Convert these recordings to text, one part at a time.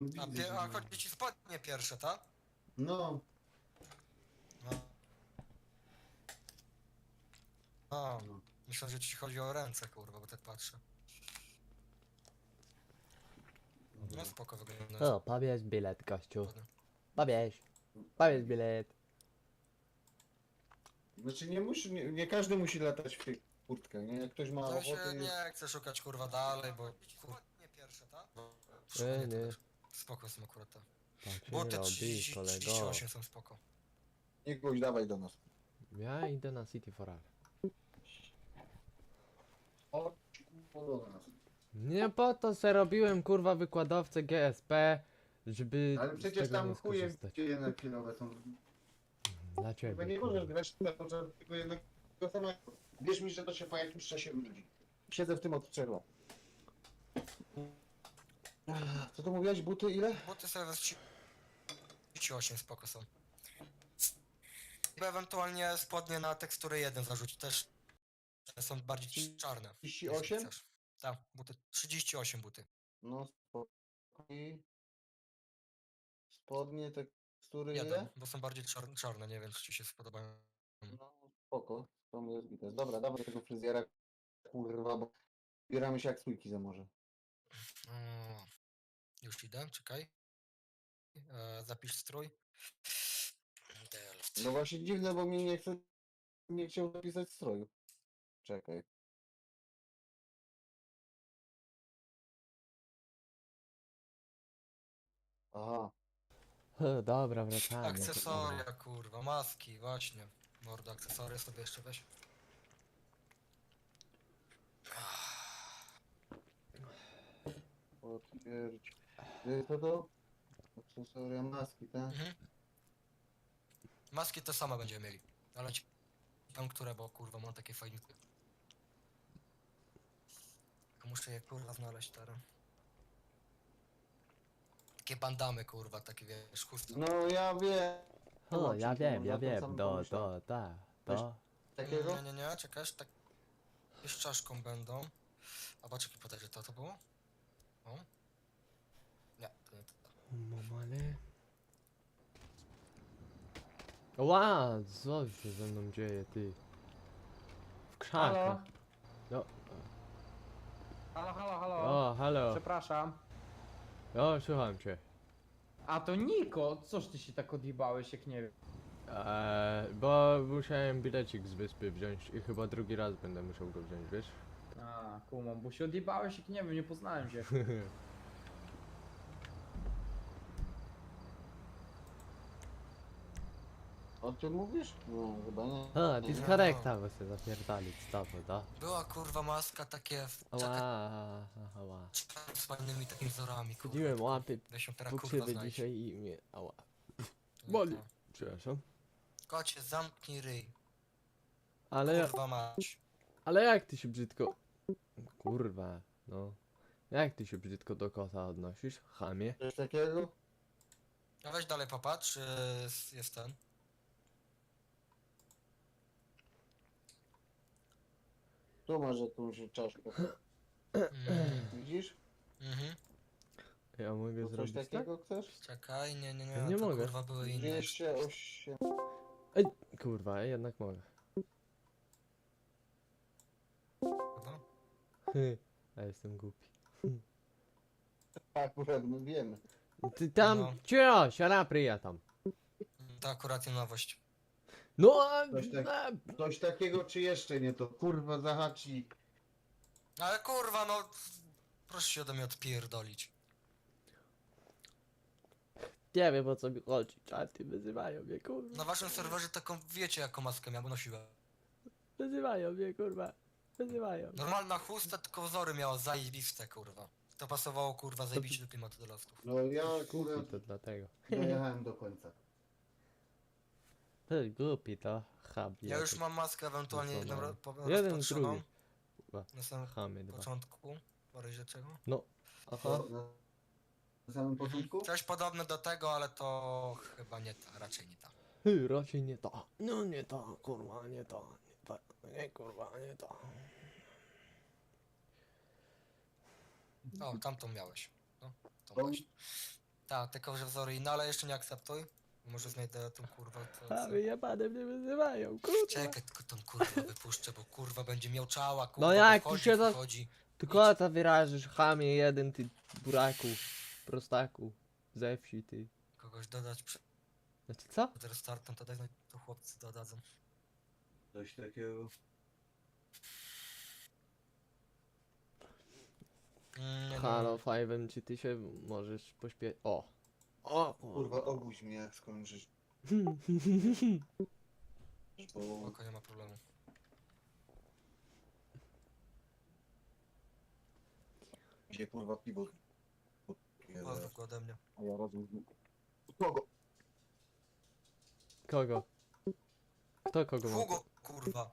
A, Widzę, pie- że a nie. chodzi ci spodnie pierwsze, tak? No, No. A, no. myślę, że ci chodzi o ręce, kurwa, bo tak patrzę. No spoko wygląda. O, pobierz bilet, gościu. Pobierz. Pobierz bilet. Znaczy nie musi, nie, nie każdy musi latać w tych kurtkach, nie? Jak ktoś ma się ochotę, nie chcę szukać kurwa dalej, bo spodnie pierwsze, tak? Nie, nie. Spoko są akurat te. Tak Bo się te robi, 30, kolego. 38 są spoko. niech goś dawaj do nas. Ja idę na City for All. O, kurwa, do nas. Nie po to se robiłem kurwa wykładowcę GSP, żeby Ale z przecież tego tam nie chuje skorzystać. chwilowe są. Dla Chyba ciebie. nie kurwa. możesz grać na to, tylko jednego samego. Wierz mi, że to się po jakimś czasie nudzi. Siedzę w tym od. Co to mówiłeś, buty ile? Buty sobie weź 38 spoko są. Ewentualnie spodnie na tekstury 1 zarzuć też. Są bardziej czarne. jeśli 38? chcesz. Tak, buty. 38 buty. No spokojnie. Spodnie, tekstury Jeden, ile? bo są bardziej czarne, czarne, nie wiem czy ci się spodobają. No spoko, to mnie jest gites. Dobra, dawaj tego fryzjera, kurwa, bo bieramy się jak sójki za morze. O, już idę, czekaj. E, zapisz strój. Delft. No właśnie dziwne, bo mi nie chce, nie chciał zapisać stroju. Czekaj. Aha, O, Dobra, wracamy. Akcesoria, kurwa, maski, właśnie. Mordo, akcesoria sobie jeszcze weź. potwierdź. Co to? Akcesoria maski, tak? Mhm. Maski te same będziemy mieli. Ale ci tam które, bo kurwa mam takie fajne. Tylko Muszę je kurwa znaleźć teraz. Takie bandamy kurwa, takie wiesz, chusty. No ja wiem. O, ja wiem, ja wiem, to, pomyślałem. to, ta, to. Takiego? Nie, nie, nie, czekasz, tak. Z czaszką będą. A patrz jaki podejdzie, to to było? O? Nie, to nie to. Mamale. Ła, co się ze mną dzieje, ty? W Halo? krzakach. No, Halo, halo, halo. o, halo. Przepraszam. O, słucham cię. A to Niko, coż ty się tak odjebałeś, jak nie wiem. Eee, bo musiałem bilecik z wyspy wziąć i chyba drugi raz będę musiał go wziąć, wiesz? A, kumam, bo się odjebałeś, jak nie wiem, nie poznałem cię. O czym mówisz? No chyba nie. A, Nie. dyskorekta, bo się zapierdalić z tobą, da? Była kurwa maska takie w Ała, czekach ała. z fajnymi takimi wzorami, kurwa. Chodziłem łapy, Da się teraz kurwa pokrzywy dzisiaj i mnie, ała. To boli. Przepraszam. Kocie, zamknij ryj. Ale, ja- Kurwa mać. ale jak ty się brzydko... Kurwa, no. Jak ty się brzydko do kota odnosisz, chamie? Coś takiego? A weź dalej popatrz, czy jest- jest ten. Tu masz jakąś czaszkę. Mm, Widzisz? mhm. Ja mogę coś zrobić tak? takiego chcesz? Czekaj, nie, nie, nie, Ja nie to mogę. kurwa były inne. 208. Ej, kurwa, jednak mogę. Kurwa. A jestem głupi. Akurat, no wiemy. Ty tam, No. cio, siara pryja tam. To akurat nie nowość. No, a, Coś tak- a, Coś takiego czy jeszcze nie to? Kurwa zahaczy. Ale kurwa, no. Proszę się ode mnie odpierdolić. nie wiem o co mi chodzi, czaty wyzywają mnie, kurwa. Na waszym serwerze taką wiecie jaką maskę miałem, nosiłem. Wyzywają mnie, kurwa. Wyzywają. Normalna chusta, tylko wzory miała zajebiste, kurwa. To pasowało, kurwa, zajebiście do klimatu do lastów. No ja akurat to dlatego. dojechałem do końca. To jest głupi to, chabi. Ja już mam maskę ewentualnie jedną ro- po- Jeden, rozpatrzoną. drugi. Kurwa, Na samym chamy dwa. początku. W razie czego. No, aha. To na- Na samym początku? Coś podobne do tego, ale to chyba nie ta, raczej nie ta. Hy, raczej nie to. No nie to, kurwa, nie to. Nie, to, nie kurwa, nie to. O, tamtą miałeś. No, tą Tą? właśnie. Tak, tylko że wzory inne, ale jeszcze nie akceptuj. Może znajdę tą kurwę. To, A co- wyjebane mnie wyzywają, kurwa. Czekaj, tylko tą kurwę wypuszczę, bo kurwa będzie miał czała, kurwa. No jak, wychodzi, ty się za- wchodzi. Ty kota wyrażysz, chamie jeden, ty buraku, prostaku, ze wsi, ty. Kogoś dodać przed Znaczy co? restartem, to daj znać, to chłopcy dodadzą. Coś takiego. Mm, nie no. Halo, Five'em, czy ty się możesz pośpie... O! O! Kurwa, obudź mnie jak skończysz. Bo Spoko, nie ma problemu. gdzie kurwa piwo. Pozdrów go ode mnie. A ja razem z. Kogo? Kogo? Kto kogo ma? Hugo, kurwa.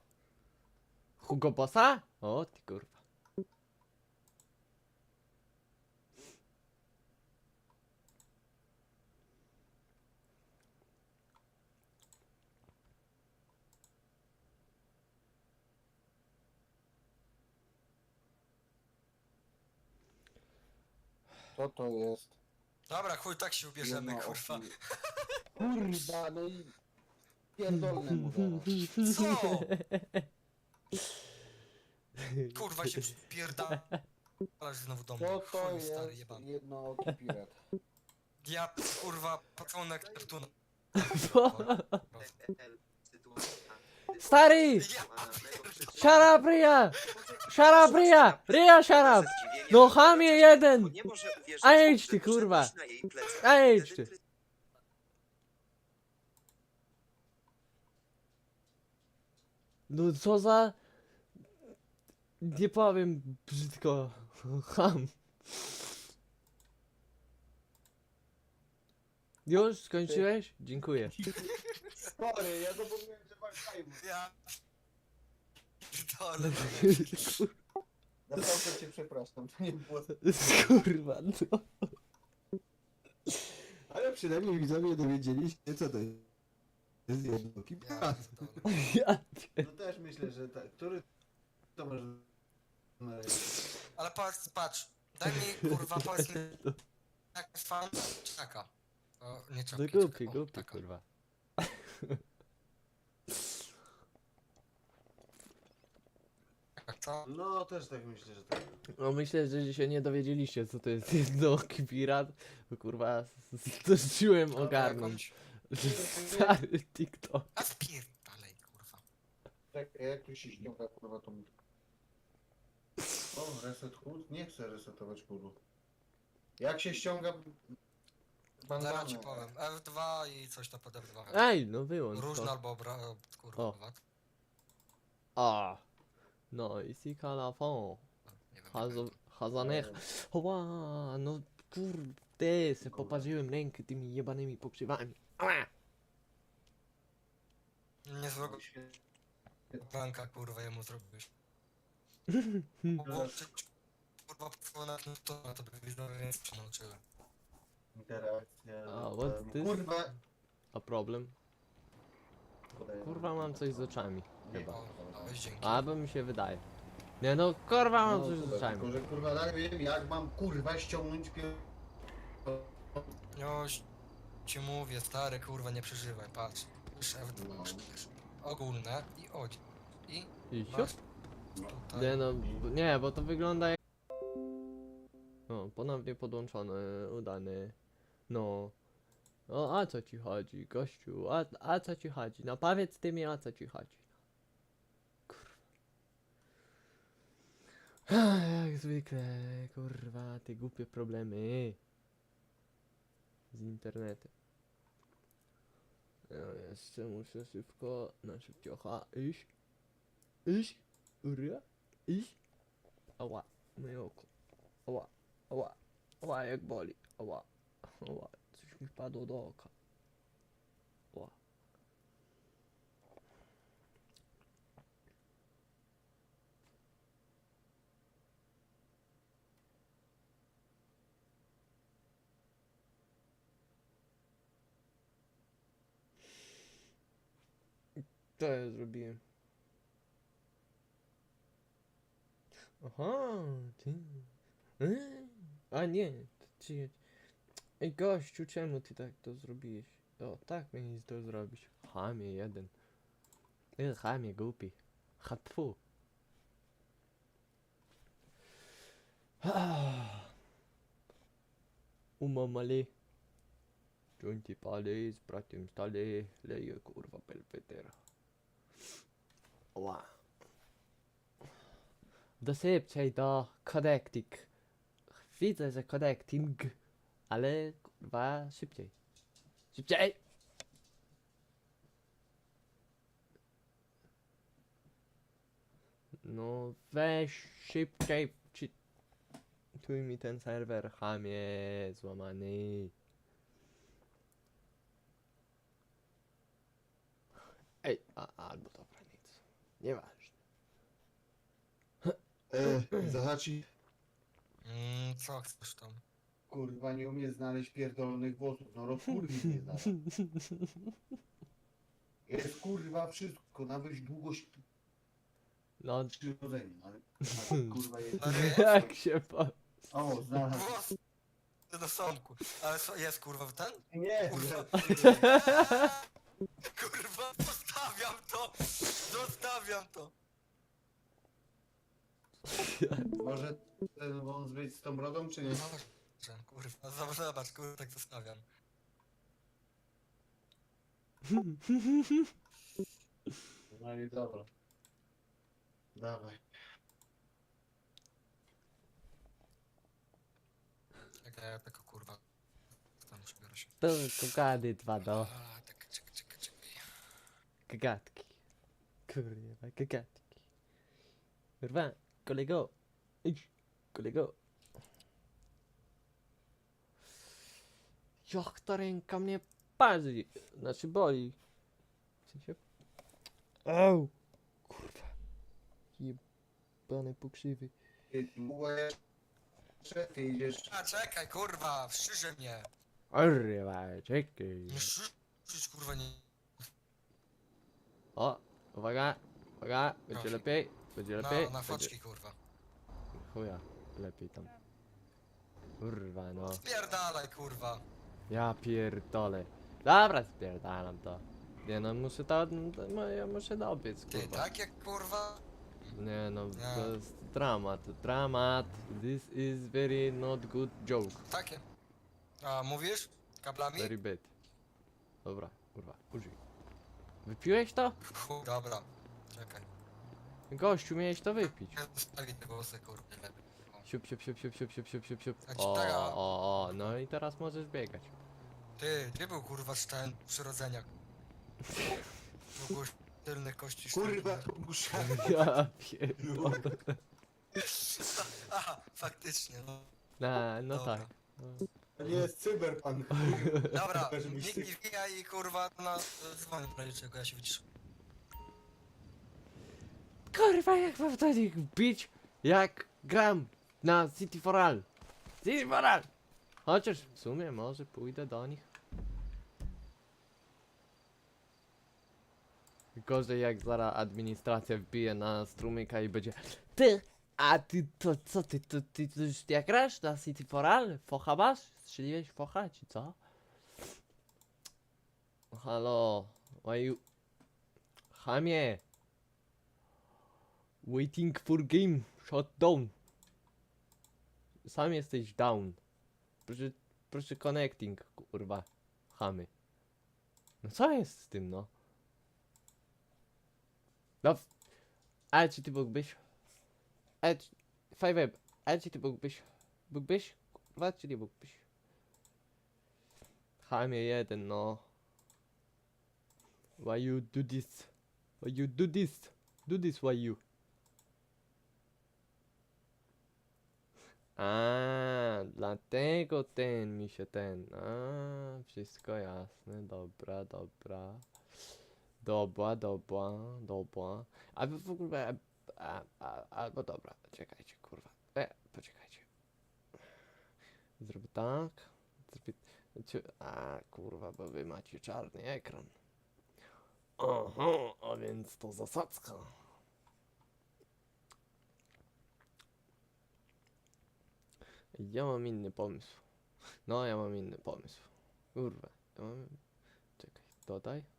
Hugo Bossa? O, ty kurwa. Co to jest? Dobra, chuj, tak się ubierzemy, Jedno kurwa. Kurwa, no i pierdolne mu. Co? Kurwa się pierdalasz znowu do mnie. Co to Chuj, stary, jest jebany. jednooki pirat? Ja, kurwa, patronek Neptuna. Stary! Ja Shut up, Ria! Shut up, Ria! Ria, shut up! No chamie jeden! A jedź ty, kurwa. A jedź ty. No co za... Nie powiem brzydko. Ham. Już skończyłeś? Dziękuję. Sorry, ja zapomniałem, że mam time. Ja... Pierdolę. Naprawdę cię przepraszam, to nie było... Kurwa, no. Ale przynajmniej widzowie dowiedzieli się, co to jest jednoki Ja pirat. pierdolę. Ja. No też myślę, że tak. Który to może... Ale patrz, patrz. Daj mi, kurwa, powiedz mi, jak jest fan czy taka? O, nie No czapki, głupi, czekaj, o, głupi, taka. kurwa. co? No też tak myślę, że tak. No myślę, że się nie dowiedzieliście, co to jest jednooki pirat. Bo kurwa, zdążyłem ogarnąć. Że stary TikTok. A spierdalej, kurwa. Czekaj, jak tu się ściąga kurwa to... O, reset HUD? Nie chcę resetować HUDu. Jak się ściąga... Zaraz ci powiem. F2 i coś tam pod F2. Ej, no wyłącz Różne to. albo obra... kurwa, O. wat. No i si kalafon. Hazanech. Ła, no kurde, se poparzyłem rękę tymi jebanymi pokrzywami. Ała. Niezłego pranka, kurwa, jemu zrobiłeś. Włączyć, kurwa, na to, to by widzowie więcej się nauczyły. Interakcja... A, no, what this? Kurwa... A problem? Kurwa mam coś z oczami. Chyba. Dzięki. Albo mi się wydaje. Nie no, kurwa mam No, coś super, oczami. Tylko, że kurwa nie wiem jak mam kurwa ściągnąć pier... Już ci mówię, stary, kurwa, nie przeżywaj, patrz. Już F2 No. przecież. Ogólne i odź. I I siup. masz tutaj. Nie no, b- nie, bo to wygląda jak... O, ponownie podłączony, udany. No. O, a co ci chodzi, gościu? A, a co ci chodzi? No powiedz ty mi, o co ci chodzi. Kurwa. Ach, Jak zwykle, kurwa, te głupie problemy. Z internetem. Ja jeszcze muszę szybko, na szybciocha iść. Iść. Uria? Iść. Ała, moje oko. Ała, ała, ała, jak boli. Ała, ała, coś mi wpadło do oka. Co ja zrobiłem? Aha, ty. A nie, to ty. Ej gościu, czemu ty tak to zrobiłeś? O, tak miałeś to zrobić. Chamie jeden. Ej, chamie głupi. Hatfu. Umamali. Jointy pali, z bratiem stali, leje kurwa pelpeter. Ła. Dosypczej do connecting. Widzę, że connecting, ale kurwa szybciej. Szybciej! No weź szybciej. Czy... Tuj mi ten serwer, chamie, złamany. Ej, a, albo nic. Nieważne. E, zahaczy. Mm, co chcesz tam? Kurwa, nie umie znaleźć pierdolonych włosów. No rozkurwi mnie zaraz. Jest kurwa wszystko, nawet długość No, przyrodzenia. Ale, ale kurwa jest... Jak się po... O, znalazł. Włos do somku. Ale so, jest kurwa ten? Nie, Kurwa. Kurwa, zostawiam to! Zostawiam to! może ten wąs być z tą brodą, czy nie? Dobrze, kurwa, zobacz, zobacz, kurwa, tak zostawiam. No i dobra. Dawaj. Czekaj, ja tylko kurwa. Tam przebiorę się. To kokady dwa do A, tak, czekaj, czekaj, czekaj. Gagatki. Kurwa, gagatki. Kurwa, kolego. Idź, kolego. Jak ta ręka mnie parzy. Znaczy boli. W sensie... Au! Kurwa. Jebane pokrzywy. Jeszcze? Ty idziesz... A, czekaj, kurwa, wstrzyże mnie. Kurwa, czekaj. Nie strzyż, kurwa, nie. O, uwaga, uwaga, będzie Proszę. lepiej, będzie Na, lepiej. na będzie... foczki, kurwa. Chuja, lepiej tam. Kurwa, no. Spierdalaj, kurwa. Ja pierdolę. Dobra, spierdalam to. Nie no, muszę to, to ja muszę dobiec, Ty, kurwa. tak jak kurwa? Nie no, Nie. to jest dramat, dramat. This is very not good joke. Takie. A, mówisz? Kablami? Very bad. Dobra, kurwa, użyj. Wypiłeś to? Dobra. Czekaj. Gościu, miałeś to wypić. Zostawię te włosy, kurwa. Siup, siup, siup, siup, siup, siup, siup, siup, siup. Ci O, o, o, no i teraz możesz biegać. Ty, gdzie był kurwa ten przyrodzeniak? Mógł tylnych kości Kurwa, muszę... Ja pierdolę. Aha, faktycznie, no. No, no Dobra. tak. No. To nie jest cyberpunk. Dobra, Żebyś nikt ty- nie wbija i kurwa na dzwonię w razie czego, ja się wyciszę. Kurwa, jak mam do nich bić, jak gram na City for All. City for All! Chociaż w sumie może pójdę do nich. Gorzej jak zaraz administracja wbije na strumyka i będzie Ty, a ty to co ty, to, ty, ty już jak grasz na City for All? Focha masz? Strzeliłeś focha, czy co? Halo, why you... Chamie! Waiting for game. Shut down. Sam jesteś down. Proszę, proszę connecting, kurwa. Chamy. No co jest z tym, no? No. Ale czy ty mógłbyś? Ale czy... Five web. Ale czy ty mógłbyś? Mógłbyś? Kurwa, czy nie mógłbyś? Jeden, no. Why you do this? Why you do this? Do this, why you? A, dlatego ten mi się ten. A, wszystko jasne, dobra, dobra. Dobra, dobra, dobra. A w ogóle. A, a, albo dobra, czekajcie, kurwa. E, poczekajcie. Zrobię tak. Zrobię. A, kurwa, bo wy macie czarny ekran. Aha, a więc to zasadzka. Ja mam inny pomysł. No, ja mam inny pomysł. Kurwa, ja mam... Czekaj, dodaj.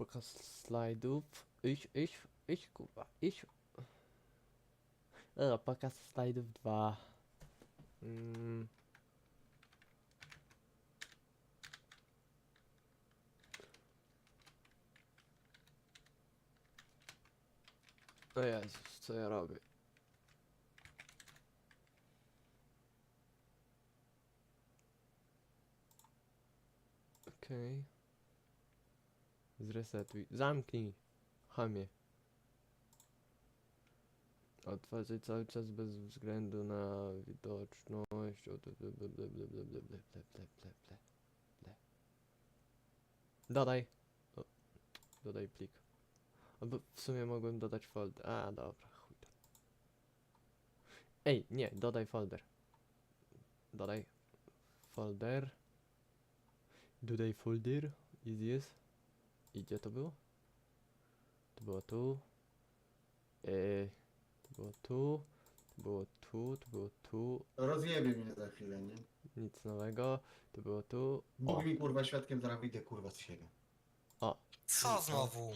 Pokaz slajdów. Iść, iść, iść, kurwa, iść. Dobra, pokaz slajdów 2. Mm. O Jezus, co ja robię? Okej. Zresetuj. Zamknij, hamie. Otwarcie cały czas bez względu na widoczność. Dodaj. Dodaj plik. Albo w sumie mogłem dodać folder. A, dobra, chuj to. Ej, nie, dodaj folder. Dodaj folder. Dodaj folder. Is. I gdzie to było? To było tu. Eee, to było tu. To było tu, to było tu. Rozjebie mnie za chwilę, nie? Nic nowego. To było tu. Bóg mi kurwa świadkiem, zaraz wyjdę kurwa z siebie. Co znowu?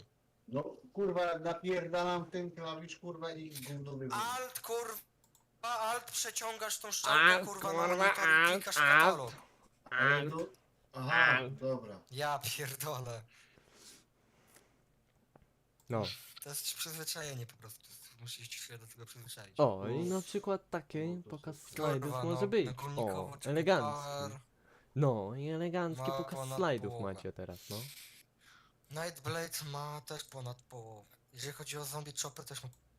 No kurwa napierdalam ten klawisz kurwa i gówno. Alt kurwa, alt przeciągasz tą szczałkę Alt, kurwa na kurwa, monitor i alt, klikasz alt. katalog. Ale to... Aha, dobra. Ja pierdolę. No. To jest przyzwyczajenie po prostu. Musisz się do tego przyzwyczaić. O, i na przykład taki No, pokaz slajdów Kurwa, może no, być. O, czyli elegancki. No, i elegancki Ma pokaz ponad slajdów połowę. macie teraz, no. Nightblade ma też ponad połowę. Jeżeli chodzi o zombie chopper, też ma